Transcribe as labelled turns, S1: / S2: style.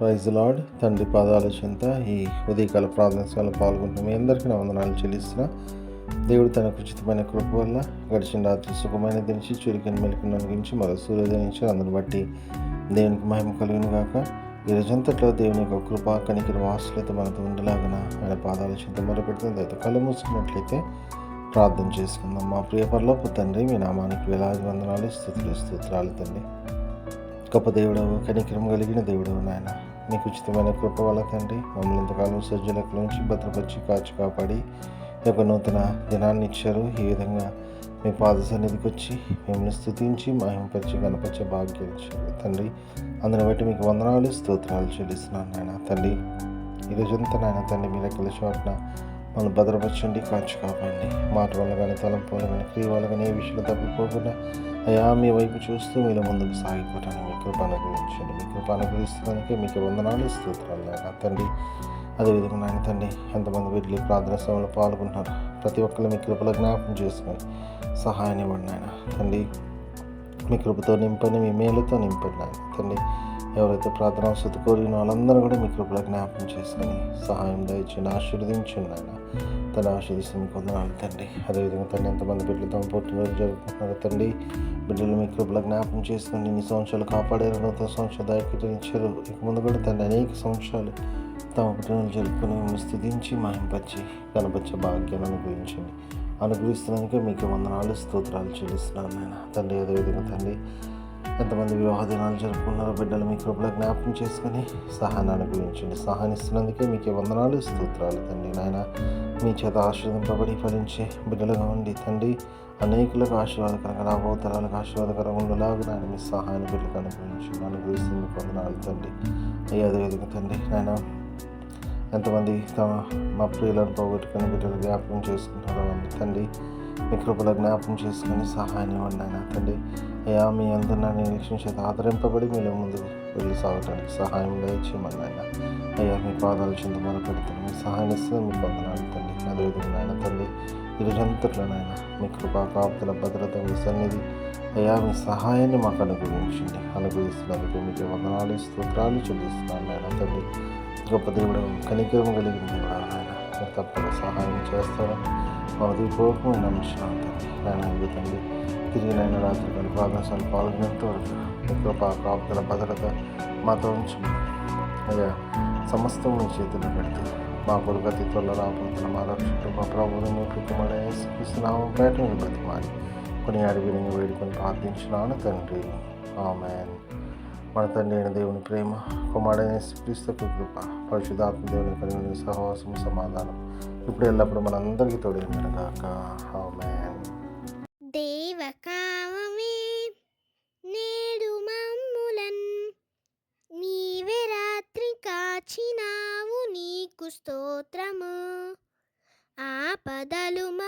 S1: Praise lord. తండ్రి పాదాల చెంత ఈ ఉదయకాల ప్రార్థనలో పాల్గొంటున్న మీ అందరికీ నా వందనాలు చెల్లిస్తున్నా. దేవుడు తనకు ఉచితమైన కృప వల్ల గడిచిన రాత్రి సుఖమైన దించి చురికని మెలుకున్న అనుగురించి మరో సూర్యోదయించి నుంచి అందుని బట్టి దేవునికి మహిమ కలిగిన గాక. ఈ రోజంతట్లో దేవుని యొక్క కృప కనికిర వాసులతో మనతో ఉండలాగన ఆయన పాదాల చింత మొదలుపెడుతుంది అయితే కళ్ళు మూసుకున్నట్లయితే ప్రార్థన చేసుకుందాం. మా ప్రియ పరలోపు తండ్రి మీ నామానికి వేలాది వందనాలు స్థుతులు స్తోత్రాలు తండ్రి. గొప్ప దేవుడవు కనికరం కలిగిన దేవుడవు నాయన. మీకు ఉచితమైన కృప వల్ల తండ్రి మమ్మల్ని ఇంతకాలం సజ్జలకు నుంచి భద్రపరిచి కాచి కాపాడి ఒక యొక్క నూతన దినాన్ని ఇచ్చారు. ఈ విధంగా మీ పాద సన్నిధికి వచ్చి మిమ్మల్ని స్థుతించి మహింపరిచి గణపరిచే భాగ్యం ఇచ్చారు. తండ్రి అందుని బట్టి మీకు వందనాలు స్తోత్రాలు చెల్లిస్తున్నాను నాయన. తండ్రి ఈ రోజంతా నాయన తండ్రి మీ లెక్కల చోట్ల మనం భద్రపరచండి కాచి కాపాడండి. మాట వల్ల కానీ తలంపు కానీ క్రియ వల్ల కానీ ఏ విషయంలో తప్పిపోకుండా అయా మీ వైపు చూస్తూ మీరు ముందుకు సాగిపోవటానికి మీ కృపను గురించండి మీ కృపను అనుగ్రహిస్తున్నందుకే మీకు వందనాలు స్తోత్రాలు నాయన తండ్రి అదేవిధంగా నాయన తండ్రి ఎంతమంది వీటిలో ప్రార్థన సేవలో పాల్గొంటున్నారు. ప్రతి ఒక్కరు మీ కృపలో జ్ఞాపకం చేసుకొని సహాయం ఇవ్వండి నాయన. తండ్రి మీ కృపతో నింపండి మీ మేలుతో నింపండి నాయన. తండ్రి ఎవరైతే ప్రార్థన అవసరం కోరిన వాళ్ళందరూ కూడా మీ కృపలో జ్ఞాపకం చేసుకుని సహాయం దయచండి ఆశీర్వదించండి ఆయన తన ఆశీర్దిస్తే మీకు వందనాలు తండ్రి. అదేవిధంగా తండ్రి ఎంతమంది బిడ్డలు తమ పుట్టినరోజు జరుపుకుంటున్నారు తండ్రి బిడ్డలు మీ కృపలో జ్ఞాపకం చేసుకుని ఇన్ని సంవత్సరాలు కాపాడారు నూతన సంవత్సరాలు దాయికించారు ఇక ముందు కూడా తండ్రి అనేక సంవత్సరాలు తమ పుట్టినరోజు జరుపుకొని మిమ్మల్ని స్థుతించి మహింపరిచి కనపరిచే భాగ్యాన్ని అనుగ్రహించండి. అనుగ్రహిస్తున్నందుకే మీకు వందనాలు స్తోత్రాలు చెల్లిస్తున్నాను నేను తండ్రి అదేవిధంగా తండ్రి ఎంతమంది వివాహ దినాలు జరుపుకున్నారో బిడ్డలు మీ కృపలో జ్ఞాపకం చేసుకొని సహాయాన్ని అనుగ్రహించండి సహాయనిస్తున్నందుకే మీకు వందనాలు స్తోత్రాలు తండ్రి నాయన. మీ చేత ఆశీర్వదింపబడి ఫలించే బిడ్డలుగా ఉండి తండ్రి అనేకులకు ఆశీర్వాదకరంగా నా తరాలకు ఆశీర్వాదకరంగా ఉండేలాగా నాయన మీ సహాయాన్ని బిడ్డలకు అనుభవించి అనుగ్రహిస్తుంది వందనాలు తండ్రి. అయ్యా అదేవిధంగా తండ్రి నాయన ఎంతమంది తమ మా ప్రియులను పోగొట్టుకుని బిడ్డలు జ్ఞాపకం చేసుకుంటారో అండి తండ్రి మీ కృపలో జ్ఞాపకం చేసుకుని సహాయాన్ని ఇవ్వండి నాయన తండ్రి. అయ్యా మీ అందరినీ నిరీక్షణ ఆదరింపబడి మీలో ముందు వెళ్ళి సాగటానికి సహాయం దయచేయమని ఆయన అయ్యా మీ పాదాలు చింత మొదలు మీ సహాయం ఇస్తే మీ వందనాలు తండ్రి అదేవిధంగా నాయన తండ్రి ఇరుజంతులనైనా మీ కృపా కాపుదల భద్రత మీ సన్నిధి. అయ్యా మీ సహాయాన్ని మాకు అనుగ్రహించండి. అనుగ్రహిస్తున్నందుకు మీకు వందనాలు స్తోత్రాలు చెల్లిస్తున్నాను నాయన తల్లి. గొప్ప దేవుడు కనికరం కలిగిన దేవుడు ఆయన మీరు తప్పక సహాయం చేస్తారని మా హృదయపూర్వకమైన నమ్మించినాం తండ్రి తండ్రి తిరిగి నాయన రాత్రి కానీ ప్రార్థనశాలు పాల్గొనేంత వరకు మీ కాపుదల భద్రత మాతో ఉంచు అయ్యా సమస్తం మీ చేతుల్లో పెడుతూ మా కొడుకు అతి త్వరలో రాబోతున్న మా రక్షకుడు మా ప్రభువుని మీ కుటుంబాన్ని ఇస్తున్నాము బయట మీరు బతిమాలి కొన్ని అడిగి వేడుకొని ప్రార్థించినాను తండ్రి. ఆమెన్. మన తండ్రి అయిన దేవుని ప్రేమ కుమారుడైన క్రీస్తు కృప పరిశుధాత్మ దేవుని కలిగిన సహవాసం సమాధానం ఇప్పుడు ఎల్లప్పుడు మనందరికీ తోడేగాక ఆమెన్.
S2: దేవకామమే నేడు మమ్ములన్ నీవే రాత్రి కాచినావు నీకు స్తోత్రము. ఆపదలు మమున్